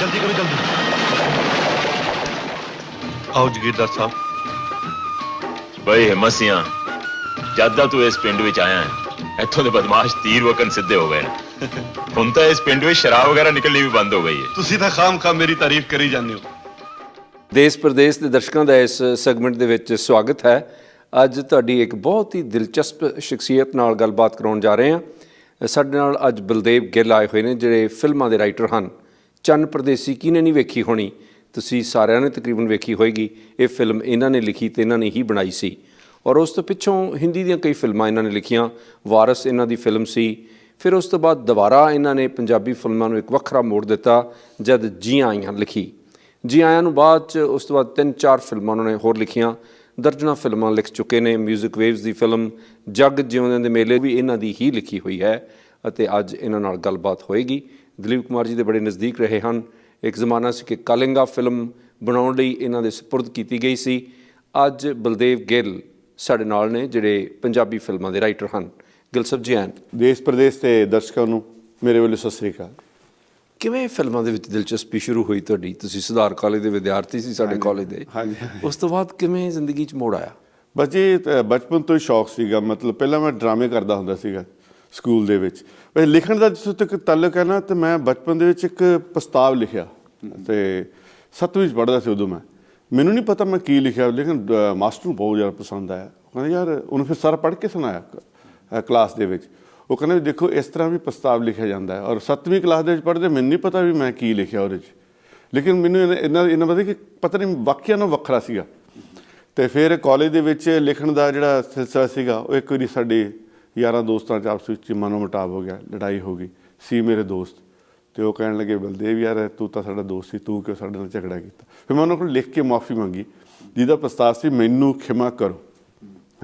ਜਲਦੀ ਕਰੋ ਜਲਦੀ। ਆਓ ਜਗੀਰਦਾਰ ਸਾਹਿਬ। ਬਈ ਹਿੰਮਤ ਸਿਆਂ ਜਦ ਤੂੰ ਇਸ ਪਿੰਡ ਵਿੱਚ ਆਇਆ ਹੈ ਇੱਥੋਂ ਦੇ ਬਦਮਾਸ਼ ਤੀਰ ਵਕਨ ਸਿੱਧੇ ਹੋ ਗਏ ਨੇ। ਹੁਣ ਤਾਂ ਇਸ ਪਿੰਡ ਵਿੱਚ ਸ਼ਰਾਬ ਵਗੈਰਾ ਨਿਕਲਣੀ ਵੀ ਬੰਦ ਹੋ ਗਈ ਹੈ। ਤੁਸੀਂ ਤਾਂ ਖਾਮ ਖਾਮ ਮੇਰੀ ਤਾਰੀਫ ਕਰੀ ਜਾਂਦੇ ਹੋ। ਦੇਸ਼ ਪ੍ਰਦੇਸ਼ ਦੇ ਦਰਸ਼ਕਾਂ ਦਾ ਇਸ ਸੈਗਮੈਂਟ ਦੇ ਵਿੱਚ ਸਵਾਗਤ ਹੈ। ਅੱਜ ਤੁਹਾਡੀ ਇੱਕ ਬਹੁਤ ਹੀ ਦਿਲਚਸਪ ਸ਼ਖਸੀਅਤ ਨਾਲ ਗੱਲਬਾਤ ਕਰਾਉਣ ਜਾ ਰਹੇ ਹਾਂ। ਸਾਡੇ ਨਾਲ ਅੱਜ ਬਲਦੇਵ ਗਿੱਲ ਆਏ ਹੋਏ ਨੇ ਜਿਹੜੇ ਫਿਲਮਾਂ ਦੇ ਰਾਈਟਰ ਹਨ। ਚੰਨ ਪ੍ਰਦੇਸੀ ਕਿਹਨੇ ਨਹੀਂ ਵੇਖੀ ਹੋਣੀ? ਤੁਸੀਂ ਸਾਰਿਆਂ ਨੇ ਤਕਰੀਬਨ ਵੇਖੀ ਹੋਏਗੀ, ਇਹ ਫਿਲਮ ਇਹਨਾਂ ਨੇ ਲਿਖੀ ਤੇ ਇਹਨਾਂ ਨੇ ਹੀ ਬਣਾਈ ਸੀ। ਔਰ ਉਸ ਤੋਂ ਪਿੱਛੋਂ ਹਿੰਦੀ ਦੀਆਂ ਕਈ ਫਿਲਮਾਂ ਇਹਨਾਂ ਨੇ ਲਿਖੀਆਂ। ਵਾਰਸ ਇਹਨਾਂ ਦੀ ਫਿਲਮ ਸੀ। ਫਿਰ ਉਸ ਤੋਂ ਬਾਅਦ ਦੁਬਾਰਾ ਇਹਨਾਂ ਨੇ ਪੰਜਾਬੀ ਫਿਲਮਾਂ ਨੂੰ ਇੱਕ ਵੱਖਰਾ ਮੋੜ ਦਿੱਤਾ, ਜਦ ਜੀਆਂ ਆਈਆਂ ਲਿਖੀ। ਜੀ ਆਇਆਂ ਨੂੰ ਬਾਅਦ ਚ ਉਸ ਤੋਂ ਬਾਅਦ ਤਿੰਨ ਚਾਰ ਫਿਲਮਾਂ ਉਹਨਾਂ ਨੇ ਹੋਰ ਲਿਖੀਆਂ। ਦਰਜਨਾਂ ਫਿਲਮਾਂ ਲਿਖ ਚੁੱਕੇ ਨੇ 뮤직 ਵੇਵਸ ਦੀ ਫਿਲਮ, ਜੱਗ ਜਿਉਂਦਿਆਂ ਦੇ ਮੇਲੇ ਵੀ ਇਹਨਾਂ ਦੀ ਹੀ ਲਿਖੀ ਹੋਈ ਹੈ ਅਤੇ ਅੱਜ ਇਹਨਾਂ ਨਾਲ ਗੱਲਬਾਤ ਹੋਏਗੀ। ਦਲੀਪ ਕੁਮਾਰ ਜੀ ਦੇ ਬੜੇ ਨਜ਼ਦੀਕ ਰਹੇ ਹਨ। ਇੱਕ ਜ਼ਮਾਨਾ ਸੀ ਕਿ ਕਾਲਿੰਗਾ ਫਿਲਮ ਬਣਾਉਣ ਲਈ ਇਹਨਾਂ ਦੇ ਸਪੁਰਦ ਕੀਤੀ ਗਈ ਸੀ। ਅੱਜ ਬਲਦੇਵ ਗਿੱਲ ਸਾਡੇ ਨਾਲ ਨੇ ਜਿਹੜੇ ਪੰਜਾਬੀ ਫਿਲਮਾਂ ਦੇ ਰਾਈਟਰ ਹਨ। ਗਿੱਲ ਸਾਹਿਬ ਜੀ ਆਇਆਂ ਦੇਸ਼ ਪ੍ਰਦੇਸ਼ ਤੇ ਦਰਸ਼ਕਾਂ ਨੂੰ ਮੇਰੇ ਵੱਲੋਂ ਸਤਿ ਸ੍ਰੀ ਅਕਾਲ। ਕਿਵੇਂ ਫਿਲਮਾਂ ਦੇ ਵਿੱਚ ਦਿਲਚਸਪੀ ਸ਼ੁਰੂ ਹੋਈ ਤੁਹਾਡੀ? ਤੁਸੀਂ ਸੁਧਾਰ ਕਾਲਜ ਦੇ ਵਿਦਿਆਰਥੀ ਸੀ ਸਾਡੇ ਕਾਲਜ ਦੇ। ਹਾਂਜੀ, ਉਸ ਤੋਂ ਬਾਅਦ ਕਿਵੇਂ ਜ਼ਿੰਦਗੀ 'ਚ ਮੋੜ ਆਇਆ? ਬਸ ਜੀ ਬਚਪਨ ਤੋਂ ਹੀ ਸ਼ੌਕ ਸੀਗਾ। ਮਤਲਬ ਪਹਿਲਾਂ ਮੈਂ ਡਰਾਮੇ ਕਰਦਾ ਹੁੰਦਾ ਸੀਗਾ। ਸਕੂਲ ਦੇ ਵਿੱਚ। ਵੈਸੇ ਲਿਖਣ ਦਾ ਜਿੱਥੋਂ ਤੱਕ ਤਾਲੁਕ ਹੈ ਨਾ, ਤੇ ਮੈਂ ਬਚਪਨ ਦੇ ਵਿੱਚ ਇੱਕ ਪ੍ਰਸਤਾਵ ਲਿਖਿਆ। ਤੇ ਸੱਤਵੀਂ ਚ ਪੜ੍ਹਦਾ ਸੀ ਉਦੋਂ ਮੈਂ। ਮੈਨੂੰ ਨਹੀਂ ਪਤਾ ਮੈਂ ਕੀ ਲਿਖਿਆ, ਲੇਕਿਨ ਮਾਸਟਰ ਨੂੰ ਬਹੁਤ ਜ਼ਿਆਦਾ ਪਸੰਦ ਆਇਆ। ਉਹ ਕਹਿੰਦਾ, ਯਾਰ, ਉਹਨੂੰ ਫਿਰ ਸਾਰਾ ਪੜ੍ਹ ਕੇ ਸੁਣਾਇਆ ਕਲਾਸ ਦੇ ਵਿੱਚ। ਉਹ ਕਹਿੰਦਾ, ਵੀ ਦੇਖੋ, ਇਸ ਤਰ੍ਹਾਂ ਵੀ ਪ੍ਰਸਤਾਵ ਲਿਖਿਆ ਜਾਂਦਾ ਹੈ। ਔਰ ਸੱਤਵੀਂ ਕਲਾਸ ਦੇ ਵਿੱਚ ਪੜ੍ਹਦੇ ਮੈਨੂੰ ਨਹੀਂ ਪਤਾ ਵੀ ਮੈਂ ਕੀ ਲਿਖਿਆ ਉਹਦੇ 'ਚ ਲੇਕਿਨ ਮੈਨੂੰ ਇਹਨਾਂ- ਇਹਨਾਂ ਇਹਨਾਂ ਪਤਾ ਕਿ ਪਤਾ ਨਹੀਂ ਵਾਕਿਆ ਨਾ ਵੱਖਰਾ ਸੀਗਾ। ਤੇ ਫਿਰ ਕਾਲਜ ਦੇ ਵਿੱਚ ਲਿਖਣ ਦਾ ਜਿਹੜਾ ਸਿਲਸਿਲਾ ਸੀਗਾ, ਉਹ ਇੱਕ ਵਾਰੀ ਸਾਡੇ ਯਾਰਾਂ ਦੋਸਤਾਂ 'ਚ ਆਪਸ ਵਿੱਚ ਮਨੋ ਮੁਟਾਵ ਹੋ ਗਿਆ, ਲੜਾਈ ਹੋ ਗਈ। ਸੀ ਮੇਰੇ ਦੋਸਤ। ਤੇ ਉਹ ਕਹਿਣ ਲੱਗੇ, ਬਲਦੇਵ ਯਾਰ, ਤੂੰ ਤਾਂ ਸਾਡਾ ਦੋਸਤ ਸੀ, ਤੂੰ ਕਿਉਂ ਸਾਡੇ ਨਾਲ ਝਗੜਾ ਕੀਤਾ? ਫਿਰ ਮੈਂ ਉਹਨਾਂ ਕੋਲ ਲਿਖ ਕੇ ਮਾਫੀ ਮੰਗੀ। ਜਿਹਦਾ ਪ੍ਰਸਤਾਵ ਸੀ, ਮੈਨੂੰ ਖਿਮਾ ਕਰੋ।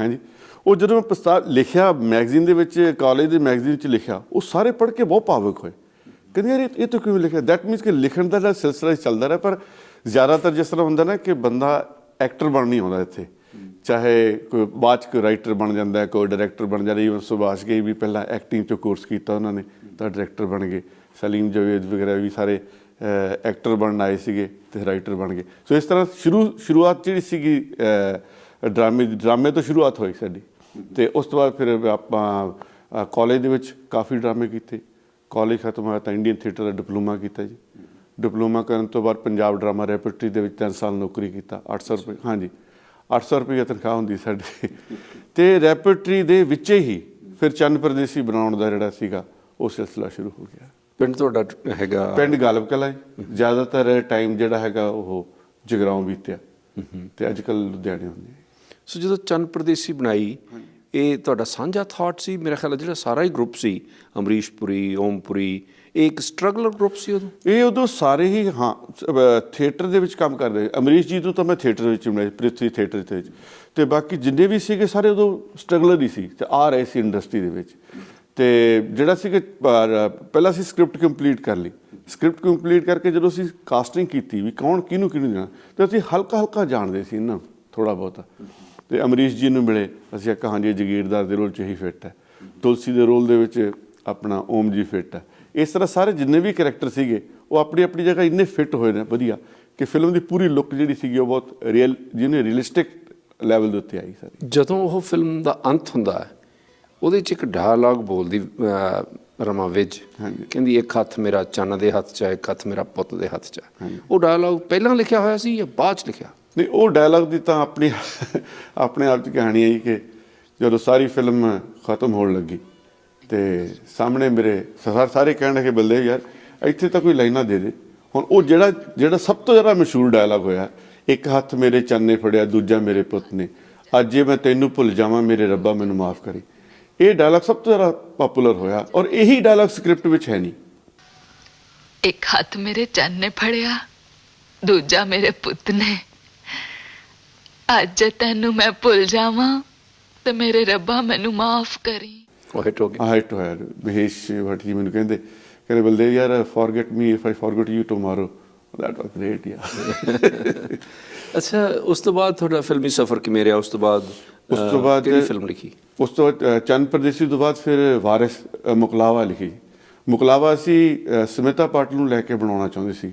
ਹਾਂਜੀ? ਉਹ ਜਦੋਂ ਮੈਂ ਪ੍ਰਸਤਾਵ ਲਿਖਿਆ, ਮੈਗਜ਼ੀਨ ਦੇ ਵਿੱਚ, ਕਾਲਜ ਦੇ ਮੈਗਜ਼ੀਨ ਵਿੱਚ ਲਿਖਿਆ, ਉਹ ਸਾਰੇ ਪੜ੍ਹ ਕੇ ਬਹੁਤ ਭਾਵੁਕ ਹੋਏ। ਕਹਿੰਦੇ, ਯਾਰ, ਇਹ ਇਹ ਤਾਂ ਕਿਵੇਂ ਲਿਖਿਆ? ਦੈਟ ਮੀਨਸ ਕਿ ਲਿਖਣ ਦਾ ਜਿਹੜਾ ਸਿਲਸਿਲਾ ਚੱਲਦਾ ਰਿਹਾ, ਪਰ ਜ਼ਿਆਦਾਤਰ ਜਿਸ ਤਰ੍ਹਾਂ ਹੁੰਦਾ ਨਾ ਕਿ ਬੰਦਾ ਐਕਟਰ ਬਣ ਨਹੀਂ ਆਉਂਦਾ ਇੱਥੇ। ਚਾਹੇ ਕੋਈ ਬਾਅਦ 'ਚ ਕੋਈ ਰਾਈਟਰ ਬਣ ਜਾਂਦਾ ਹੈ, ਕੋਈ ਡਾਇਰੈਕਟਰ ਬਣ ਜਾਂਦਾ ਈਵਨ ਸੁਭਾਸ਼ ਗਈ ਵੀ ਪਹਿਲਾਂ ਐਕਟਿੰਗ 'ਚ ਕੋਰਸ ਕੀਤਾ ਉਹਨਾਂ ਨੇ, ਤਾਂ ਡਾਇਰੈਕਟਰ ਬਣ ਗਏ। ਸਲੀਮ ਜਵੇਦ ਵਗੈਰਾ ਵੀ ਸਾਰੇ ਐਕਟਰ ਬਣਨ ਆਏ ਸੀਗੇ ਤੇ ਰਾਈਟਰ ਬਣ ਗਏ। ਸੋ ਇਸ ਤਰ੍ਹਾਂ ਸ਼ੁਰੂ, ਸ਼ੁਰੂਆਤ ਜਿਹੜੀ ਸੀਗੀ ਡਰਾਮੇ ਦੀ, ਡਰਾਮੇ ਤੋਂ ਸ਼ੁਰੂਆਤ ਹੋਈ ਸਾਡੀ। ਤੇ ਉਸ ਤੋਂ ਬਾਅਦ ਫਿਰ ਆਪਾਂ ਕਾਲਜ ਦੇ ਵਿੱਚ ਕਾਫੀ ਡਰਾਮੇ ਕੀਤੇ। ਕਾਲਜ ਖਤਮ ਹੋਇਆ ਤਾਂ ਇੰਡੀਅਨ ਥੀਏਟਰ ਦਾ ਡਿਪਲੋਮਾ ਕੀਤਾ ਜੀ। ਡਿਪਲੋਮਾ ਕਰਨ ਤੋਂ ਬਾਅਦ ਪੰਜਾਬ ਡਰਾਮਾ ਰੈਪਰਟਰੀ ਦੇ ਵਿੱਚ 3 ਸਾਲ ਨੌਕਰੀ ਕੀਤਾ 800 ਰੁਪਏ, ਹਾਂਜੀ। 800 ਰੁਪਏ ਤਨਖਾਹ ਹੁੰਦੀ ਸਾਡੀ। ਤੇ ਰੈਪਰਟਰੀ ਦੇ ਵਿੱਚ ਹੀ ਫਿਰ ਚੰਨ ਪ੍ਰਦੇਸੀ ਬਣਾਉਣ ਦਾ ਜਿਹੜਾ ਸੀਗਾ ਉਹ ਸਿਲਸਿਲਾ ਸ਼ੁਰੂ ਹੋ ਗਿਆ। ਪਿੰਡ ਤੁਹਾਡਾ ਹੈਗਾ? ਪਿੰਡ ਗਾਲਬ ਕਲਾ ਜ਼ਿਆਦਾਤਰ ਟਾਈਮ ਜਿਹੜਾ ਹੈਗਾ ਉਹ ਜਗਰਾਉਂ ਬੀਤਿਆ। ਤੇ ਅੱਜ ਕੱਲ ਲੁਧਿਆਣੇ ਹੁੰਦੇ ਸੋ ਜਦੋਂ ਚੰਨ ਪ੍ਰਦੇਸੀ ਬਣਾਈ ਇਹ ਤੁਹਾਡਾ ਸਾਂਝਾ ਥਾਟ ਸੀ? ਮੇਰਾ ਖਿਆਲ ਜਿਹੜਾ ਸਾਰਾ ਹੀ ਗਰੁੱਪ ਸੀ ਅਮਰੀਸ਼ ਪੁਰੀ ਓਮਪੁਰੀ ਇਹ ਇੱਕ ਸਟਰਗਲਰ ਗਰੁੱਪ ਸੀ ਉਦੋਂ? ਇਹ ਉਦੋਂ ਸਾਰੇ ਹੀ, ਹਾਂ ਥੀਏਟਰ ਦੇ ਵਿੱਚ ਕੰਮ ਕਰਦੇ ਅਮਰੀਸ਼ ਜੀ ਤੋਂ ਤਾਂ ਮੈਂ ਥੀਏਟਰ ਵਿੱਚ ਮਿਲਿਆ ਪ੍ਰਿਥਵੀ ਥੀਏਟਰ ਦੇ ਵਿੱਚ। ਤੇ ਬਾਕੀ ਜਿੰਨੇ ਵੀ ਸੀਗੇ, ਸਾਰੇ ਉਦੋਂ ਸਟਰਗਲਰ ਹੀ ਸੀ, ਤੇ ਆ ਰਹੇ ਸੀ ਇੰਡਸਟਰੀ ਦੇ ਵਿੱਚ। ਤੇ ਜਿਹੜਾ ਸੀ ਕਿ ਪਹਿਲਾਂ ਅਸੀਂ ਸਕ੍ਰਿਪਟ ਕੰਪਲੀਟ ਕਰ ਲਈ। ਸਕ੍ਰਿਪਟ ਕੰਪਲੀਟ ਕਰਕੇ ਜਦੋਂ ਅਸੀਂ ਕਾਸਟਿੰਗ ਕੀਤੀ ਵੀ ਕੌਣ ਕਿਹਨੂੰ ਕਿਹਨੂੰ ਦੇਣਾ ਤੇ ਅਸੀਂ ਹਲਕਾ ਹਲਕਾ ਜਾਣਦੇ ਸੀ ਇਹਨਾਂ ਥੋੜਾ ਬਹੁਤਾ। ਤੇ ਅਮਰੀਸ਼ ਜੀ ਨੂੰ ਮਿਲੇ, ਅਸੀਂ ਕਿਹਾ ਹਾਂਜੀ, ਜਗੀਰਦਾਰ ਦੇ ਰੋਲ 'ਚ ਹੀ ਫਿੱਟ ਹੈ। ਤੁਲਸੀ ਦੇ ਰੋਲ ਦੇ ਵਿੱਚ ਆਪਣਾ ਓਮ ਜੀ ਫਿੱਟ ਹੈ। ਇਸ ਤਰ੍ਹਾਂ ਸਾਰੇ ਜਿੰਨੇ ਵੀ ਕੈਰੈਕਟਰ ਸੀਗੇ ਉਹ ਆਪਣੀ ਆਪਣੀ ਜਗ੍ਹਾ ਇੰਨੇ ਫਿੱਟ ਹੋਏ ਨੇ ਵਧੀਆ ਕਿ ਫਿਲਮ ਦੀ ਪੂਰੀ ਲੁੱਕ ਜਿਹੜੀ ਸੀਗੀ ਉਹ ਬਹੁਤ ਰੀਅਲ ਜਿਹਨੇ ਰੀਅਲਿਸਟਿਕ ਲੈਵਲ ਦੇ ਉੱਤੇ ਆਈ ਸਾਰੀ ਜਦੋਂ ਉਹ ਫਿਲਮ ਦਾ ਅੰਤ ਹੁੰਦਾ ਹੈ ਉਹਦੇ 'ਚ ਇੱਕ ਡਾਇਲੌਗ ਬੋਲਦੀ ਰਮਾ ਵਿਜ ਕਹਿੰਦੀ ਇੱਕ ਹੱਥ ਮੇਰਾ ਚੰਨ ਦੇ ਹੱਥ 'ਚ ਹੈ ਇੱਕ ਹੱਥ ਮੇਰਾ ਪੁੱਤ ਦੇ ਹੱਥ 'ਚ ਹੈ। ਉਹ ਡਾਇਲੌਗ ਪਹਿਲਾਂ ਲਿਖਿਆ ਹੋਇਆ ਸੀ ਜਾਂ ਬਾਅਦ 'ਚ ਲਿਖਿਆ? ਨਹੀਂ ਉਹ ਡਾਇਲੌਗ ਦੀ ਤਾਂ ਆਪਣੀ ਆਪਣੇ ਆਪ 'ਚ ਕਹਾਣੀ ਹੈ ਜੀ ਕਿ ਜਦੋਂ ਸਾਰੀ ਫਿਲਮ ਖਤਮ ਹੋਣ ਲੱਗੀ ਤੇ ਸਾਹਮਣੇ ਮੇਰੇ ਸਰ ਸਾਰੇ ਕਹਿਣ ਲੱਗੇ ਬਲਦੇ ਯਾਰ, ਇੱਥੇ ਤਾਂ ਕੋਈ ਲਾਈਨਾਂ ਦੇ ਦੇ। ਹੁਣ ਉਹ ਜਿਹੜਾ ਜਿਹੜਾ ਸਭ ਤੋਂ ਜ਼ਿਆਦਾ ਮਸ਼ਹੂਰ ਡਾਇਲੌਗ ਹੋਇਆ, ਇੱਕ ਹੱਥ ਮੇਰੇ ਚੰਨੇ ਫੜਿਆ, ਦੂਜਾ ਮੇਰੇ ਪੁੱਤ ਨੇ। ਅੱਜ ਜੇ ਮੈਂ ਤੈਨੂੰ ਭੁੱਲ ਜਾਵਾਂ, ਮੇਰੇ ਰੱਬਾ ਮੈਨੂੰ ਮਾਫ ਕਰੀ। ਇਹ ਡਾਇਲੌਗ ਸਭ ਤੋਂ ਜ਼ਿਆਦਾ ਪਪੂਲਰ ਹੋਇਆ ਔਰ ਇਹੀ ਡਾਇਲੌਗ ਸਕ੍ਰਿਪਟ ਵਿੱਚ ਹੈ ਨਹੀਂ। ਇੱਕ ਹੱਥ ਮੇਰੇ ਚੰਨ ਨੇ ਫੜਿਆ, ਦੂਜਾ ਮੇਰੇ ਪੁੱਤ ਨੇ। ਅੱਜ ਤੈਨੂੰ ਮੈਂ ਭੁੱਲ ਜਾਵਾਂ ਤੇ ਮੇਰੇ ਰੱਬਾ ਮੈਨੂੰ ਮਾਫ ਕਰੀ। ਉਹ ਹਿੱਟ ਹੋ ਗਿਆ ਹਾਂ ਹਿੱਟ ਹੋਇਆ ਮਹੇਸ਼ ਭੱਟ ਜੀ ਮੈਨੂੰ ਕਹਿੰਦੇ ਕਹਿੰਦੇ ਬਲਦੇਵ ਯਾਰ forget me if I forget you tomorrow that was great yeah ਅੱਛਾ ਉਸ ਤੋਂ ਬਾਅਦ ਤੁਹਾਡਾ ਫਿਲਮੀ ਸਫ਼ਰ ਕਿਵੇਂ ਰਿਹਾ? ਉਸ ਤੋਂ ਬਾਅਦ ਉਸ ਤੋਂ ਬਾਅਦ ਕਿਹੜੀ ਫਿਲਮ ਲਿਖੀ? ਉਸ ਤੋਂ ਬਾਅਦ ਚੰਦ ਪ੍ਰਦੇਸੀ ਤੋਂ ਬਾਅਦ ਫਿਰ ਵਾਰਿਸ ਮੁਕਲਾਵਾ ਲਿਖੀ। ਮੁਕਲਾਵਾ ਅ, ਸਮਿਤਾ ਪਾਟਲ ਨੂੰ ਲੈ ਕੇ ਬਣਾਉਣਾ ਚਾਹੁੰਦੇ ਸੀ।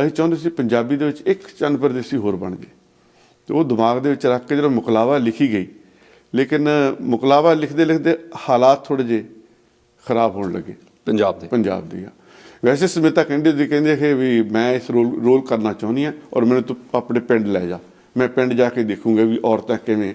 ਅਸੀਂ ਚਾਹੁੰਦੇ ਸੀ ਪੰਜਾਬੀ ਦੇ ਵਿੱਚ ਇੱਕ ਚੰਨ ਪਰਦੇਸੀ ਹੋਰ ਬਣ ਜੇ ਤੇ ਉਹ ਦਿਮਾਗ ਦੇ ਵਿੱਚ ਰੱਖ ਕੇ ਜਦੋਂ ਮੁਕਲਾਵਾ ਲਿਖੀ ਗਈ ਲੇਕਿਨ ਮੁਕਲਾਵਾ ਲਿਖਦੇ ਲਿਖਦੇ ਹਾਲਾਤ ਥੋੜੇ ਜਿਹੇ ਖਰਾਬ ਹੋਣ ਲੱਗੇ। ਪੰਜਾਬ ਦੇ। ਪੰਜਾਬ ਦੀ ਆ। ਵੈਸੇ ਸਮਿਤਾ ਕਹਿੰਦੇ ਦੀ ਕਹਿੰਦੇ ਕਿ ਵੀ ਮੈਂ ਇਸ ਰੋਲ ਰੋਲ ਕਰਨਾ ਚਾਹੁੰਦੀ ਆ ਔਰ ਮੈਨੂੰ ਤੂੰ ਆਪਣੇ ਪਿੰਡ ਲੈ ਜਾ। ਮੈਂ ਪਿੰਡ ਜਾ ਕੇ ਦੇਖੂੰਗਾ ਵੀ ਔਰਤਾਂ ਕਿਵੇਂ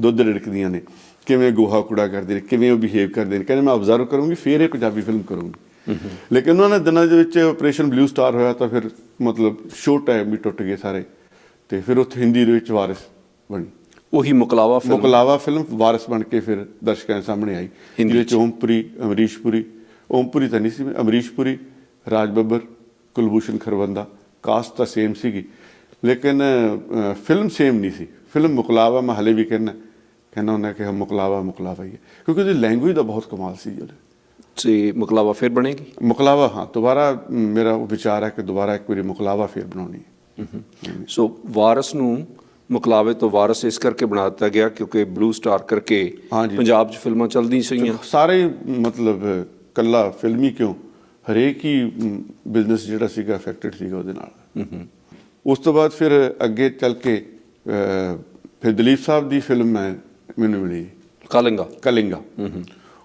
ਦੁੱਧ ਰਿੜਕਦੀਆਂ ਨੇ ਕਿਵੇਂ ਗੋਹਾ ਕੂੜਾ ਕਰਦੇ ਨੇ ਕਿਵੇਂ ਉਹ ਬਿਹੇਵ ਕਰਦੇ ਨੇ। ਕਹਿੰਦੇ ਮੈਂ ਆਬਜ਼ਰਵ ਕਰੂੰਗੀ ਫਿਰ ਇਹ ਪੰਜਾਬੀ ਫਿਲਮ ਕਰੂੰਗੀ। ਲੇਕਿਨ ਉਹਨਾਂ ਨੇ ਦਿਨਾਂ ਦੇ ਵਿੱਚ ਆਪਰੇਸ਼ਨ ਬਲੂ ਸਟਾਰ ਹੋਇਆ ਤਾਂ ਫਿਰ ਮਤਲਬ ਸ਼ੋ ਟਾਈਮ ਵੀ ਟੁੱਟ ਗਏ ਸਾਰੇ ਤੇ ਫਿਰ ਉੱਥੇ ਹਿੰਦੀ ਦੇ ਵਿੱਚ ਵਾਰਿਸ ਬਣੀ। ਉਹੀ ਮੁਕਲਾਵਾ ਫਿਲਮ ਮੁਕਲਾਵਾ ਫਿਲਮ ਵਾਰਿਸ ਬਣ ਕੇ ਫਿਰ ਦਰਸ਼ਕਾਂ ਦੇ ਸਾਹਮਣੇ ਆਈ ਹਿੰਦੀ ਜਿਹਦੇ ਚ। ਓਮਪੁਰੀ ਅਮਰੀਸ਼ਪੁਰੀ ਓਮਪੁਰੀ ਤਾਂ ਨਹੀਂ ਸੀ ਅਮਰੀਸ਼ਪੁਰੀ ਰਾਜ ਬੱਬਰ ਕੁਲਭੂਸ਼ਣ ਖਰਵੰਦਾ ਕਾਸਟ ਤਾਂ ਸੇਮ ਸੀਗੀ। ਲੇਕਿਨ ਫਿਲਮ ਸੇਮ ਨਹੀਂ ਸੀ। ਫਿਲਮ ਮੁਕਲਾਵਾ ਮੈਂ ਹਲੇ ਵੀ ਕਹਿੰਦਾ ਕਹਿੰਦਾ ਹੁੰਦਾ ਕਿ ਮੁਕਲਾਵਾ ਮੁਕਲਾਵਾ ਹੀ ਹੈ। ਕਿਉਂਕਿ ਉਹਦੀ ਲੈਂਗੁਏਜ ਦਾ ਬਹੁਤ ਕਮਾਲ ਸੀ ਉਹਦੇ। ਤੇ ਮੁਕਲਾਵਾ ਫਿਰ ਬਣੇਗੀ? ਮੁਕਲਾਵਾ ਹਾਂ ਦੁਬਾਰਾ ਮੇਰਾ ਉਹ ਵਿਚਾਰ ਹੈ ਕਿ ਦੁਬਾਰਾ ਇੱਕ ਵਾਰੀ ਮੁਕਲਾਵਾ ਫੇਰ ਬਣਾਉਣੀ ਹੈ। ਸੋ ਵਾਰਸ ਨੂੰ ਮੁਕਲਾਵੇ ਤੋਂ ਵਾਰਸ ਇਸ ਕਰਕੇ ਬਣਾ ਦਿੱਤਾ ਗਿਆ ਕਿਉਂਕਿ ਬਲੂ ਸਟਾਰ ਕਰਕੇ ਹਾਂਜੀ। ਪੰਜਾਬ 'ਚ ਫਿਲਮਾਂ ਚੱਲਦੀਆਂ ਸੀਗੀਆਂ ਸਾਰੇ ਮਤਲਬ ਕੱਲਾ ਫਿਲਮੀ ਕਿਉਂ? ਹਰੇਕ ਹੀ ਬਿਜ਼ਨਸ ਜਿਹੜਾ ਸੀਗਾ ਅਫੈਕਟਡ ਸੀਗਾ ਉਹਦੇ ਨਾਲ। ਉਸ ਤੋਂ ਬਾਅਦ ਫਿਰ ਅੱਗੇ ਚੱਲ ਕੇ ਅਹ, ਫਿਰ ਦਲੀਪ ਸਾਹਿਬ ਦੀ ਫਿਲਮ ਮੈਂ ਮੈਨੂੰ ਮਿਲੀ। ਕਾਲਿੰਗਾ। ਕਲਿੰਗਾ।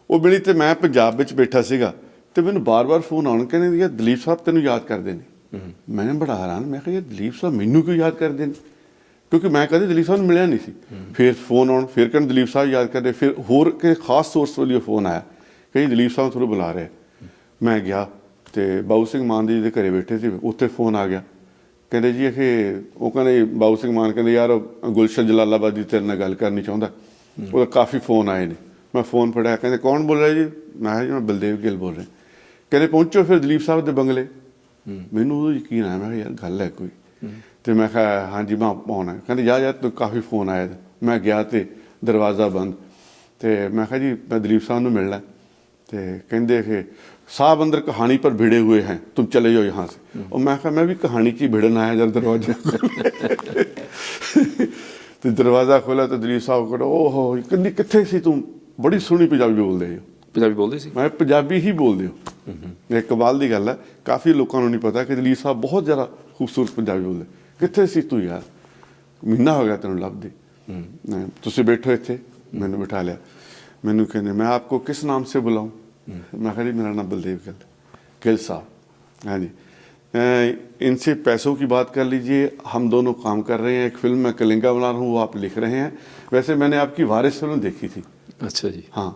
ਉਹ ਮਿਲੀ ਤੇ ਮੈਂ ਪੰਜਾਬ ਵਿੱਚ ਬੈਠਾ ਸੀਗਾ ਤੇ ਮੈਨੂੰ ਬਾਰ-ਬਾਰ ਫੋਨ ਆਉਣ ਕਹਿੰਦੇ ਯਾਰ ਦਲੀਪ ਸਾਹਿਬ ਤੈਨੂੰ ਯਾਦ ਕਰਦੇ ਨੇ। ਮੈਂ ਬੜਾ ਹੈਰਾਨ ਮੈਂ ਕਿਹਾ ਯਾਰ ਦਲੀਪ ਸਾਹਿਬ ਮੈਨੂੰ ਕਿਉਂ ਯਾਦ ਕਰਦੇ ਨੇ? ਕਿਉਂਕਿ ਮੈਂ ਕਦੇ ਦਲੀਪ ਸਾਹਿਬ ਨੂੰ ਮਿਲਿਆ ਨਹੀਂ ਸੀ। ਫਿਰ ਫੋਨ ਆਉਣ, ਫਿਰ ਕਹਿੰਦੇ ਦਲੀਪ ਸਾਹਿਬ ਯਾਦ ਕਰਦੇ, ਫਿਰ ਹੋਰ ਕਿਸੇ ਖਾਸ ਸੋਰਸ ਵੱਲੋਂ ਫੋਨ ਆਇਆ ਕਹੀ ਦਲੀਪ ਸਾਹਿਬ ਤੁਹਾਨੂੰ ਬੁਲਾ ਰਹੇ। ਮੈਂ ਗਿਆ ਤੇ ਬਾਊ ਸਿੰਘ ਮਾਨ ਜੀ ਦੇ ਘਰੇ ਬੈਠੇ ਸੀ, ਉੱਥੇ ਫੋਨ ਆ ਗਿਆ। ਕਹਿੰਦੇ ਜੀ ਇਹ ਉਹ ਕਹਿੰਦੇ ਬਾਊ ਸਿੰਘ ਮਾਨ ਕਹਿੰਦੇ, ਯਾਰ ਗੁਲਸ਼ਨ ਜਲਾਲਾਬਾਦ ਦੀ ਤੇਰੇ ਨਾਲ ਗੱਲ ਕਰਨੀ ਚਾਹੁੰਦਾ। ਉਹਦਾ ਕਾਫੀ ਫੋਨ ਆਏ ਨੇ। ਮੈਂ ਫੋਨ ਫੜਿਆ, ਕਹਿੰਦੇ, ਕੌਣ ਬੋਲ ਰਿਹਾ ਜੀ? ਮੈਂ ਕਿਹਾ ਜੀ, ਮੈਂ ਬਲਦੇਵ ਗਿੱਲ ਬੋਲ ਰਿਹਾ। ਕਹਿੰਦੇ, ਪਹੁੰਚੋ ਫਿਰ ਦਲੀਪ ਸਾਹਿਬ ਦੇ ਬੰਗਲੇ। ਮੈਨੂੰ ਉਹ ਯਕੀਨ ਆਇਆ, ਮੈਂ ਕਿਹਾ, ਯਾਰ ਗੱਲ ਹੈ ਕੋਈ। ਤੇ ਮੈਂ ਕਿਹਾ ਹਾਂਜੀ ਮੈਂ ਆਉਣਾ ਕਹਿੰਦੇ ਯਾਰ ਯਾਰ ਤੂੰ ਕਾਫੀ ਫੋਨ ਆਇਆ ਮੈਂ ਗਿਆ ਤੇ ਦਰਵਾਜ਼ਾ ਬੰਦ। ਤੇ ਮੈਂ ਕਿਹਾ ਜੀ ਮੈਂ ਦਲੀਪ ਸਾਹਿਬ ਨੂੰ ਮਿਲਣਾ ਤੇ ਕਹਿੰਦੇ ਕਿ ਸਾਹਿਬ ਅੰਦਰ ਕਹਾਣੀ ਪਰ ਭਿੜੇ ਹੋਏ ਹਨ ਤੂੰ ਚਲੇ ਜਾਓ ਯਹਾਂ ਸੇ। ਉਹ ਮੈਂ ਕਿਹਾ ਮੈਂ ਵੀ ਕਹਾਣੀ 'ਚ ਹੀ ਭਿੜਨ ਆਇਆ ਜਦ ਦਰਵਾਜ਼ਾ ਤੇ ਦਰਵਾਜ਼ਾ ਖੋਲਾ ਤੇ ਦਲੀਪ ਸਾਹਿਬ ਕਹਿੰਦਾ ਓਹੋ ਕਿੰਨੀ ਕਿੱਥੇ ਸੀ ਤੂੰ? ਬੜੀ ਸੋਹਣੀ ਪੰਜਾਬੀ ਬੋਲਦੇ ਹੋ ਪੰਜਾਬੀ ਬੋਲਦੇ ਸੀ? ਮੈਂ ਪੰਜਾਬੀ ਹੀ ਬੋਲਦੇ ਹੋ। ਇਹ ਕਮਾਲ ਦੀ ਗੱਲ ਹੈ। ਕਾਫੀ ਲੋਕਾਂ ਨੂੰ ਨਹੀਂ ਪਤਾ ਕਿ ਦਲੀਪ ਸਾਹਿਬ ਬਹੁਤ ਜ਼ਿਆਦਾ ਖੂਬਸੂਰਤ ਪੰਜਾਬੀ ਬੋਲਦੇ। ਕਿੱਥੇ ਸੀ ਤੂੰ ਯਾਰ? ਮਹੀਨਾ ਹੋ ਗਿਆ ਤੈਨੂੰ ਲੱਭਦੇ। ਤੁਸੀਂ ਬੈਠੋ ਇੱਥੇ ਮੈਨੂੰ ਬਿਠਾ ਲਿਆ। ਮੈਨੂੰ ਕਹਿੰਦੇ ਮੈਂ ਆਪਕੋ ਕਿਸ ਨਾਮ ਸੇ ਬੁਲਾਉਂ ਮੈਂ ਕਹਿੰਦੀ ਮੇਰਾ ਨਾਮ ਬਲਦੇਵ ਗਿੱਲ ਗਿੱਲ ਸਾਹਿਬ। ਹਾਂਜੀ। इनसे पैसों की बात कर लीजिए हम दोनों काम कर रहे हैं एक फिल्म में कलिंगा बना रहा हूँ वो आप लिख रहे हैं वैसे मैंने आपकी वारिस फिल्म देखी थी अच्छा जी हाँ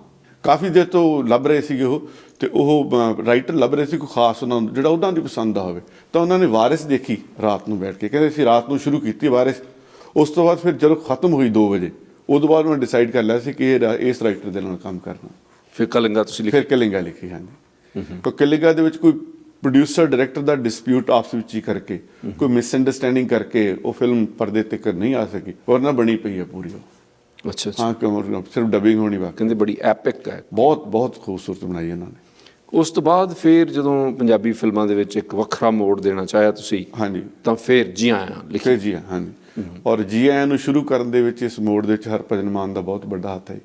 ਕਾਫੀ ਦੇਰ ਤੋਂ ਲੱਭ ਰਹੇ ਸੀਗੇ ਉਹ ਤੇ ਉਹ ਰਾਈਟਰ ਲੱਭ ਰਹੇ ਸੀ ਕੋਈ ਖਾਸ ਉਹਨਾਂ ਨੂੰ ਜਿਹੜਾ ਉਹਨਾਂ ਦੀ ਪਸੰਦ ਦਾ ਹੋਵੇ। ਤਾਂ ਉਹਨਾਂ ਨੇ ਵਾਰਿਸ ਦੇਖੀ ਰਾਤ ਨੂੰ ਬੈਠ ਕੇ ਕਹਿੰਦੇ ਸੀ ਰਾਤ ਨੂੰ ਸ਼ੁਰੂ ਕੀਤੀ ਵਾਰਿਸ। ਉਸ ਤੋਂ ਬਾਅਦ ਫਿਰ ਜਦੋਂ ਖਤਮ ਹੋਈ 2 ਵਜੇ ਉਦੋਂ ਬਾਅਦ ਮੈਂ ਡਿਸਾਈਡ ਕਰ ਲਿਆ ਸੀ ਕਿ ਇਹ ਇਸ ਰਾਈਟਰ ਦੇ ਨਾਲ ਕੰਮ ਕਰਨਾ। ਫਿਰ ਕਾਲਿੰਗਾ ਤੁਸੀਂ ਲਿਖਿਆ ਫਿਰ ਕਿਲਿੰਗਾ ਲਿਖੀ ਹਾਂਜੀ। ਕੋ ਕਿਲਿੰਗਾ ਦੇ ਵਿੱਚ ਕੋਈ ਪ੍ਰੋਡਿਊਸਰ ਡਾਇਰੈਕਟਰ ਦਾ ਡਿਸਪਿਊਟ ਆਪਸ ਵਿੱਚ ਹੀ ਕਰਕੇ ਕੋਈ ਮਿਸਅੰਡਰਸਟੈਂਡਿੰਗ ਕਰਕੇ ਉਹ ਫਿਲਮ ਪਰਦੇ ਤੇ ਨਹੀਂ ਆ ਸਕੀ ਔਰ ਨਾ ਬਣੀ ਪਈ ਹੈ ਪੂਰੀ ਉਹ। ਅੱਛਾ ਅੱਛਾ। ਹਾਂ ਕਿਉਂ ਸਿਰਫ ਡਬਿੰਗ ਹੋਣੀ ਬਾਕੀ। ਕਹਿੰਦੇ ਬੜੀ ਐਪਿਕ ਹੈ। ਬਹੁਤ ਬਹੁਤ ਖੂਬਸੂਰਤ ਬਣਾਈ ਇਹਨਾਂ ਨੇ। ਉਸ ਤੋਂ ਬਾਅਦ ਫਿਰ ਜਦੋਂ ਪੰਜਾਬੀ ਫਿਲਮਾਂ ਦੇ ਵਿੱਚ ਇੱਕ ਵੱਖਰਾ ਮੋੜ ਦੇਣਾ ਚਾਹਿਆ ਤੁਸੀਂ ਹਾਂਜੀ। ਤਾਂ ਫਿਰ ਜੀ ਆਇਆਂ ਲਿਖੀ ਫਿਰ ਜੀ ਹਾਂ, ਹਾਂਜੀ ਔਰ ਜੀ ਆਇਆਂ ਨੂੰ ਸ਼ੁਰੂ ਕਰਨ ਦੇ ਵਿੱਚ ਇਸ ਮੋੜ ਦੇ ਵਿੱਚ ਹਰਭਜਨ ਮਾਨ ਦਾ ਬਹੁਤ ਵੱਡਾ ਹੱਥ ਹੈ।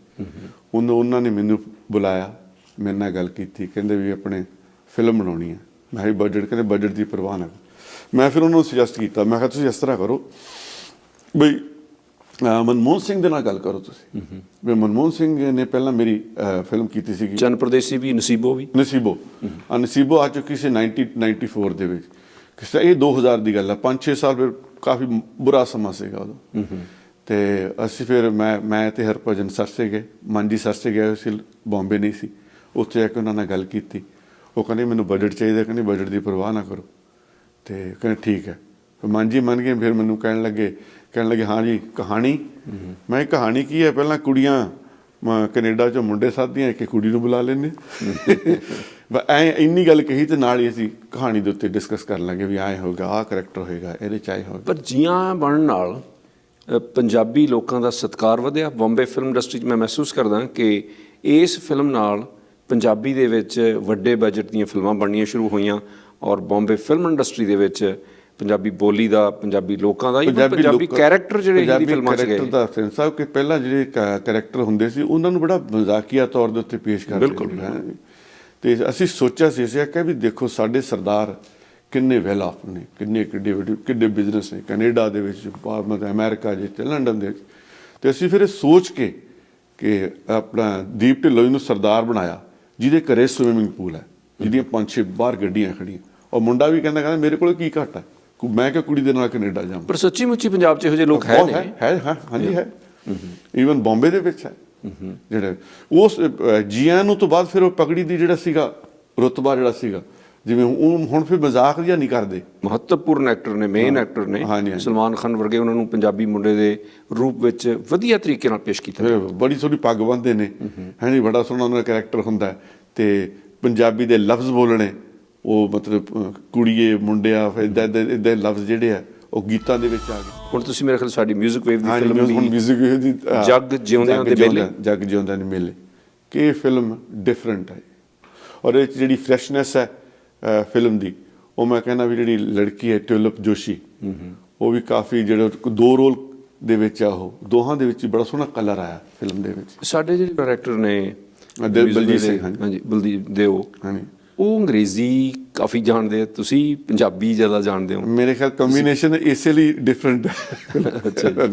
ਉਹਨਾਂ ਉਹਨਾਂ ਨੇ ਮੈਨੂੰ ਬੁਲਾਇਆ ਮੇਰੇ ਨਾਲ ਗੱਲ ਕੀਤੀ ਕਹਿੰਦੇ ਵੀ ਆਪਣੇ ਫਿਲਮ ਬਣਾਉਣੀ ਹੈ। ਮੈਂ ਵੀ ਬਜਟ ਕਹਿੰਦੇ ਬਜਟ ਦੀ ਪਰਵਾਹ ਨਾ। ਮੈਂ ਫਿਰ ਉਹਨਾਂ ਨੂੰ ਸੁਜੈਸਟ ਕੀਤਾ ਮੈਂ ਕਿਹਾ ਤੁਸੀਂ ਇਸ ਤਰ੍ਹਾਂ ਕਰੋ ਬਈ ਮਨਮੋਹਨ ਸਿੰਘ ਦੇ ਨਾਲ ਗੱਲ ਕਰੋ ਤੁਸੀਂ। ਵੀ ਮਨਮੋਹਨ ਸਿੰਘ ਨੇ ਪਹਿਲਾਂ ਮੇਰੀ ਫਿਲਮ ਕੀਤੀ ਸੀਗੀ। ਚੰਨ ਪ੍ਰਦੇਸੀ ਵੀ ਨਸੀਬੋ ਵੀ। ਨਸੀਬੋ। ਆ ਨਸੀਬੋ ਆ ਚੁੱਕੀ ਸੀ 1994 ਦੇ ਵਿੱਚ। ਕਿਸੇ ਇਹ 2000 ਦੀ ਗੱਲ ਹੈ 5-6 ਸਾਲ ਫਿਰ ਕਾਫੀ ਬੁਰਾ ਸਮਾਂ ਸੀਗਾ ਉਦੋਂ। ਤੇ ਅਸੀਂ ਫਿਰ ਮੈਂ ਮੈਂ ਤੇ ਹਰਭਜਨ ਸਰ ਸੇ ਗਏ। ਮਾਂਜੀ ਸਰ ਸੇ ਗਏ ਸੀ ਬੰਬੇ ਨਹੀਂ ਸੀ। ਉੱਥੇ ਜਾ ਕੇ ਉਹਨਾਂ ਨਾਲ ਗੱਲ ਕੀਤੀ। ਉਹ ਕਹਿੰਦੇ ਮੈਨੂੰ ਬਜਟ ਚਾਹੀਦਾ ਕਹਿੰਦੇ ਬਜਟ ਦੀ ਪਰਵਾਹ ਨਾ ਕਰੋ। ਤੇ ਕਹਿੰਦੇ ਠੀਕ ਹੈ। ਫਿਰ ਮਾਂਜੀ ਮੰਨ ਗਏ ਫਿਰ ਮੈਨੂੰ ਕਹਿਣ ਲੱਗੇ ਕਹਿਣ ਲੱਗੇ, ਹਾਂ ਜੀ, ਕਹਾਣੀ? ਮੈਂ ਕਹਾਣੀ ਕੀ ਹੈ? ਪਹਿਲਾਂ ਕੁੜੀਆਂ, ਮ- ਕੈਨੇਡਾ ਚੋਂ ਮੁੰਡੇ ਸਾਧਦੀਆਂ, ਇੱਕ ਕੁੜੀ ਨੂੰ ਬੁਲਾ ਲੈਂਦੇ ਬਸ ਐ, ਇੰਨੀ ਗੱਲ ਕਹੀ ਤੇ ਨਾਲ ਹੀ ਅਸੀਂ ਕਹਾਣੀ ਦੇ ਉੱਤੇ ਡਿਸਕਸ ਕਰ ਲਾਂਗੇ ਵੀ ਐ ਹੋਗਾ ਆਹ ਕਰੈਕਟਰ ਹੋਏਗਾ, ਇਹਦੇ ਚ ਆਏ ਹੋਗਾ ਪਰ ਜੀਆਂ ਬਣਨ ਨਾਲ ਪੰਜਾਬੀ ਲੋਕਾਂ ਦਾ ਸਤਿਕਾਰ ਵਧਿਆ। ਬੰਬੇ ਫਿਲਮ ਇੰਡਸਟਰੀ 'ਚ ਮੈਂ ਮਹਿਸੂਸ ਕਰਦਾ ਕਿ ਇਸ ਫਿਲਮ ਨਾਲ ਪੰਜਾਬੀ ਦੇ ਵਿੱਚ ਵੱਡੇ ਬਜਟ ਦੀਆਂ ਫਿਲਮਾਂ ਬਣਨੀਆਂ ਸ਼ੁਰੂ ਹੋਈਆਂ ਔਰ ਬੰਬੇ ਫਿਲਮ ਇੰਡਸਟਰੀ ਦੇ ਵਿੱਚ ਪੰਜਾਬੀ ਬੋਲੀ ਦਾ ਪੰਜਾਬੀ ਲੋਕਾਂ ਦਾ even ਪੰਜਾਬੀ ਕੈਰੈਕਟਰ ਜਿਹੜੇ ਹਿੰਦੀ ਫਿਲਮਾਂ 'ਚ ਗਏ। ਦਾ ਸੈਂਸ ਸਾਹਿਬ ਕਿ ਪਹਿਲਾਂ ਜਿਹੜੇ ਕੈਰੈਕਟਰ ਹੁੰਦੇ ਸੀ ਉਹਨਾਂ ਨੂੰ ਬੜਾ ਮਜ਼ਾਕੀਆ ਤੌਰ ਦੇ ਉੱਤੇ ਪੇਸ਼ ਕਰਦੇ ਬਿਲਕੁਲ। ਤੇ ਅਸੀਂ ਸੋਚਿਆ ਸੀ ਅਸੀਂ ਕਿ ਵੀ ਦੇਖੋ ਸਾਡੇ ਸਰਦਾਰ ਕਿੰਨੇ ਵੈਲ ਆਫ ਨੇ ਕਿੰਨੇ ਕਿੱਡੇ ਵੱਡੇ ਕਿੱਡੇ ਬਿਜ਼ਨਸ ਨੇ ਕੈਨੇਡਾ ਦੇ ਵਿੱਚ ਮਤਲਬ ਅਮਰੀਕਾ ਦੇ ਵਿੱਚ ਲੰਡਨ ਦੇ ਵਿੱਚ। ਤੇ ਅਸੀਂ ਫਿਰ ਇਹ ਸੋਚ ਕੇ ਕਿ ਆਪਣਾ ਦੀਪ ਢਿੱਲੋਂ ਜੀ ਨੂੰ ਸਰਦਾਰ ਬਣਾਇਆ ਜਿਹਦੇ ਘਰੇ ਸਵਿਮਿੰਗ ਪੂਲ ਹੈ ਜਿਹਦੀਆਂ ਪੰਜ ਛੇ ਬਾਹਰ ਗੱਡੀਆਂ ਖੜੀਆਂ ਉਹ ਮੁੰਡਾ ਵੀ ਕਹਿੰਦਾ ਕਹਿੰਦਾ ਮੇਰੇ ਕੋਲ ਕੀ ਘੱਟ ਹੈ? ਮੈਂ ਕਿ ਕੁੜੀ ਦੇ ਨਾਲ ਕੈਨੇਡਾ ਜਾਵਾਂ। ਪਰ ਸੱਚੀ ਮੁੱਚੀ ਪੰਜਾਬ 'ਚ ਇਹੋ ਜਿਹੇ ਲੋਕ ਹੈ ਨੇ ਹੈ ਹੈ ਹਾਂਜੀ ਹੈ। ਈਵਨ ਬੰਬੇ ਦੇ ਵਿੱਚ ਹੈ। ਜਿਹੜੇ ਉਸ ਜੀਐਨ ਨੂੰ ਤੋਂ ਬਾਅਦ ਫਿਰ ਉਹ ਪਗੜੀ ਦੀ ਜਿਹੜਾ ਸੀਗਾ ਰੁਤਬਾ ਜਿਹੜਾ ਸੀਗਾ ਜਿਵੇਂ ਹੁਣ ਹੁਣ ਫਿਰ ਮਜ਼ਾਕ ਜਿਹਾ ਨਹੀਂ ਕਰਦੇ। ਮਹੱਤਵਪੂਰਨ ਐਕਟਰ ਨੇ ਮੇਨ ਐਕਟਰ ਨੇ। ਸਲਮਾਨ ਖਾਨ ਵਰਗੇ ਉਹਨਾਂ ਨੂੰ ਪੰਜਾਬੀ ਮੁੰਡੇ ਦੇ ਰੂਪ ਵਿੱਚ ਵਧੀਆ ਤਰੀਕੇ ਨਾਲ ਪੇਸ਼ ਕੀਤਾ ਬੜੀ ਸੋਹਣੀ ਪੱਗ ਬੰਨ੍ਹਦੇ ਨੇ। ਹੈ ਨਹੀਂ ਬੜਾ ਸੋਹਣਾ ਉਹਨਾਂ ਦਾ ਕੈਰੈਕਟਰ ਹੁੰਦਾ ਤੇ ਪੰਜਾਬੀ ਦੇ ਲਫ਼ਜ਼ ਬੋਲਣੇ ਉਹ ਮਤਲਬ ਕੁੜੀਏ ਮੁੰਡਿਆ ਫਿਰ ਇਦਾਂ ਇਦਾਂ ਲਫ਼ਜ਼ ਜਿਹੜੇ ਆ ਉਹ ਗੀਤਾਂ ਦੇ ਵਿੱਚ ਆ ਗਏ। ਹੁਣ ਤੁਸੀਂ ਮੇਰੇ ਖਿਆਲ ਸਾਡੀ 뮤직 ਵੇਵ ਦੀ ਫਿਲਮ ਹੁਣ ਵੀ ਮਿਊਜ਼ਿਕ ਦੀ ਅਹ, ਜੱਗ ਜਿਉਂਦਿਆਂ ਦੇ ਮੇਲੇ। ਜੱਗ ਜਿਉਂਦਿਆਂ ਦੇ ਮੇਲੇ। ਕਿ ਇਹ ਫਿਲਮ ਡਿਫਰੈਂਟ ਹੈ। ਔਰ ਇਹ ਜਿਹੜੀ ਫਰੈਸ਼ਨੈਸ ਹੈ ਫਿਲਮ ਦੀ ਉਹ ਮੈਂ ਕਹਿੰਦਾ ਵੀ ਜਿਹੜੀ ਲੜਕੀ ਹੈ ਟਿਉਲਿਪ ਜੋਸ਼ੀ ਉਹ ਵੀ ਕਾਫੀ ਜਿਹੜਾ ਦੋ ਰੋਲ ਦੇ ਵਿੱਚ ਆ ਉਹ ਦੋਹਾਂ ਦੇ ਵਿੱਚ ਬੜਾ ਸੋਹਣਾ ਕਲਰ ਆਇਆ ਫਿਲਮ ਦੇ ਵਿੱਚ। ਸਾਡੇ ਜਿਹੜੇ ਡਾਇਰੈਕਟਰ ਨੇ ਬਲਜੀਤ ਦੇ- ਸਿੰਘ, ਹਾਂਜੀ। ਹਾਂਜੀ ਬਲਦੀਪ ਦਿਓ। ਹਾਂਜੀ। ਉਹ ਅੰਗਰੇਜ਼ੀ ਕਾਫੀ ਜਾਣਦੇ ਤੁਸੀਂ ਪੰਜਾਬੀ ਜ਼ਿਆਦਾ ਜਾਣਦੇ ਹੋ। ਮੇਰੇ ਖਿਆਲ ਕੰਬੀਨੇਸ਼ਨ ਇਸੇ ਲਈ ਡਿਫਰੈਂਟ ਅੱਛਾ। ਤਾਂ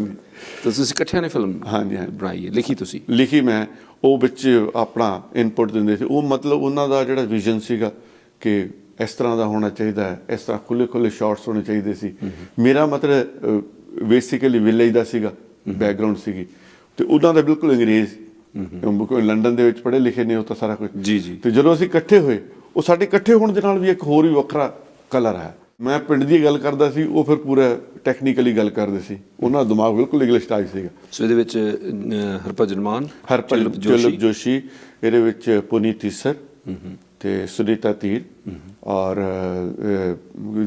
ਤੁਸੀਂ ਇਕੱਠਿਆਂ ਨੇ ਫਿਲਮ ਹਾਂਜੀ, ਹਾਂਜੀ। ਬਣਾਈ ਹੈ ਲਿਖੀ ਤੁਸੀਂ? ਲਿਖੀ ਮੈਂ। ਉਹ ਵਿੱਚ ਆਪਣਾ ਇਨਪੁਟ ਦਿੰਦੇ ਸੀ। ਉਹ ਮਤਲਬ ਉਹਨਾਂ ਦਾ ਜਿਹੜਾ ਵਿਜ਼ਨ ਸੀਗਾ ਕਿ ਇਸ ਤਰ੍ਹਾਂ ਦਾ ਹੋਣਾ ਚਾਹੀਦਾ ਹੈ ਇਸ ਤਰ੍ਹਾਂ ਖੁੱਲੇ ਖੁੱਲੇ ਸ਼ਾਟਸ ਹੋਣੇ ਚਾਹੀਦੇ ਸੀ। ਮੇਰਾ ਮਤਲਬ ਬੇਸਿਕਲੀ ਵਿਲੇਜ ਦਾ ਸੀਗਾ ਬੈਕਗ੍ਰਾਉਂਡ ਸੀਗੀ। ਤੇ ਉਹਨਾਂ ਦਾ ਬਿਲਕੁਲ ਅੰਗਰੇਜ਼। ਉਹ ਲੰਡਨ ਦੇ ਵਿੱਚ ਪੜ੍ਹੇ ਲਿਖੇ ਨੇ ਉਹ ਤਾਂ ਸਾਰਾ ਕੁਝ। ਜੀ, ਜੀ। ਤੇ ਜਦੋਂ ਅਸੀਂ ਇਕੱਠੇ ਹੋਏ ਉਹ ਸਾਡੇ ਇਕੱਠੇ ਹੋਣ ਦੇ ਨਾਲ ਵੀ ਇੱਕ ਹੋਰ ਵੀ ਵੱਖਰਾ ਕਲਰ ਹੈ। ਮੈਂ ਪਿੰਡ ਦੀ ਗੱਲ ਕਰਦਾ ਸੀ ਉਹ ਫਿਰ ਪੂਰਾ ਟੈਕਨੀਕਲੀ ਗੱਲ ਕਰਦੇ ਸੀ। ਉਹਨਾਂ ਦਾ ਦਿਮਾਗ ਬਿਲਕੁਲ ਇੰਗਲਿਸ਼ ਟਾਈਪ ਸੀਗਾ। ਸੋ ਇਹਦੇ ਵਿੱਚ ਹਰਭਜਨ ਮਾਨ ਝਿਲਪ ਜੋਸ਼ੀ। ਇਹਦੇ ਵਿੱਚ ਪੁਨੀਤ ਤੀਸਰ ਤੇ ਸੁਨੀਤਾ ਤੀਰ ਔਰ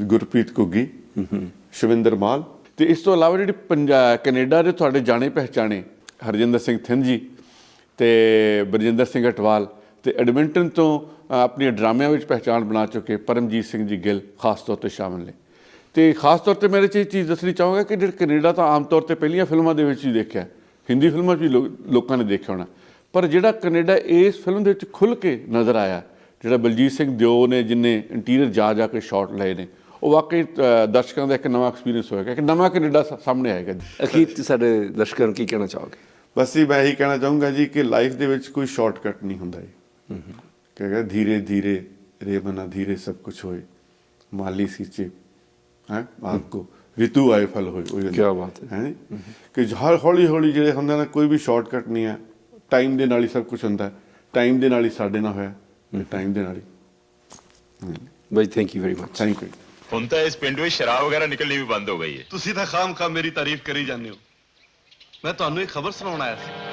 ਗੁਰਪ੍ਰੀਤ ਕੁੱਗੀ ਸ਼ਵਿੰਦਰ ਮਾਲ ਤੇ ਇਸ ਤੋਂ ਇਲਾਵਾ ਜਿਹੜੀ ਕੈਨੇਡਾ ਦੇ ਤੁਹਾਡੇ ਜਾਣੇ ਪਹਿਚਾਣੇ ਹਰਜਿੰਦਰ ਸਿੰਘ ਥਿੰਦ ਜੀ ਤੇ ਬਰਜਿੰਦਰ ਸਿੰਘ ਅਟਵਾਲ ਤੇ ਐਡਮਿੰਟਨ ਤੋਂ ਅ, ਆਪਣੀਆਂ ਡਰਾਮਿਆਂ ਵਿੱਚ ਪਹਿਚਾਣ ਬਣਾ ਚੁੱਕੇ ਪਰਮਜੀਤ ਸਿੰਘ ਜੀ ਗਿੱਲ ਖਾਸ ਤੌਰ ਤੇ ਸ਼ਾਮਲ ਨੇ। ਤੇ ਖਾਸ ਤੌਰ ਤੇ ਮੇਰੇ 'ਚ ਇਹ ਚੀਜ਼ ਦੱਸਣੀ ਚਾਹਾਂਗਾ ਕਿ ਜਿਹੜਾ ਕੈਨੇਡਾ ਤਾਂ ਆਮ ਤੌਰ ਤੇ ਪਹਿਲੀਆਂ ਫਿਲਮਾਂ ਦੇ ਵਿੱਚ ਹੀ ਦੇਖਿਆ ਹਿੰਦੀ ਫਿਲਮਾਂ 'ਚ ਵੀ ਲੋ- ਲੋਕਾਂ ਨੇ ਦੇਖਿਆ ਹੋਣਾ। ਪਰ ਜਿਹੜਾ ਕੈਨੇਡਾ ਇਸ ਫਿਲਮ ਦੇ ਵਿੱਚ ਖੁੱਲ ਕੇ ਨਜ਼ਰ ਆਇਆ ਜਿਹੜਾ ਬਲਜੀਤ ਸਿੰਘ ਦਿਓ ਨੇ ਜਿਨੇ ਇੰਟੀਰੀਅਰ ਜਾ ਜਾ ਕੇ ਸ਼ਾਟ ਲਏ ਨੇ ਉਹ ਵਾਕਈ ਦਰਸ਼ਕਾਂ ਦਾ ਇੱਕ ਨਵਾਂ ਐਕਸਪੀਰੀਅੰਸ ਹੋਏਗਾ ਇੱਕ ਨਵਾਂ ਕੈਨੇਡਾ ਸਾਹਮਣੇ ਆਏਗਾ ਜੀ। ਅਖੀਰ 'ਚ ਸਾਡੇ ਦਰਸ਼ਕਾਂ ਨੂੰ ਕੀ ਕਹਿਣਾ ਚਾਹੋਗੇ? ਬਸ ਜੀ ਮੈਂ ਇਹੀ ਕਹਿਣਾ ਚਾਹੂੰਗਾ ਜੀ ਕਿ ਲਾਈਫ ਦੇ ਵਿੱਚ ਕੋਈ ਸ਼ਾਰਟਕਟ ਨਹੀਂ ਹੁੰਦਾ ਜੀ। ਕਹੇਗਾ ਧੀਰੇ ਧੀਰੇ ਰੇ ਬਨਾ ਧੀਰੇ ਸਭ ਕੁਝ ਹੋਏ ਮਾਲੀ ਸੀਚੇ ਹੈ ਆਪਕੋ ਰਿਤੂ ਆਏ ਫਲ ਹੋਏ ਉਹੀ ਕਿਆ ਬਾਤ ਹੈ। ਹੈ? ਕਿ ਹਰ ਹੌਲੀ ਹੌਲੀ ਜਿਹੜੇ ਹੁੰਦੇ ਨੇ ਕੋਈ ਵੀ ਸ਼ਾਰਟਕਟ ਨਹੀਂ ਹੈ ਟਾਈਮ ਦੇ ਨਾਲ ਹੀ ਸਭ ਕੁਝ ਹੁੰਦਾ ਟਾਈਮ ਦੇ ਨਾਲ ਹੀ ਸਾਡੇ ਨਾਲ ਹੋਇਆ ਟਾਈਮ ਦੇ ਨਾਲ ਹੀ ਬਾਈ thank you very much thank you ਹੁਣ ਤਾਂ ਇਸ ਪਿੰਡ ਵਿੱਚ ਸ਼ਰਾਬ ਵਗੈਰਾ ਨਿਕਲਣੀ ਵੀ ਬੰਦ ਹੋ ਗਈ ਹੈ। ਤੁਸੀਂ ਤਾਂ ਖਾਮ ਖਾ ਮੇਰੀ ਤਾਰੀਫ ਕਰੀ ਜਾਂਦੇ ਹੋ। ਮੈਂ ਤੁਹਾਨੂੰ ਇੱਕ ਖਬਰ ਸੁਣਾਉਣ ਆਇਆ ਸੀ।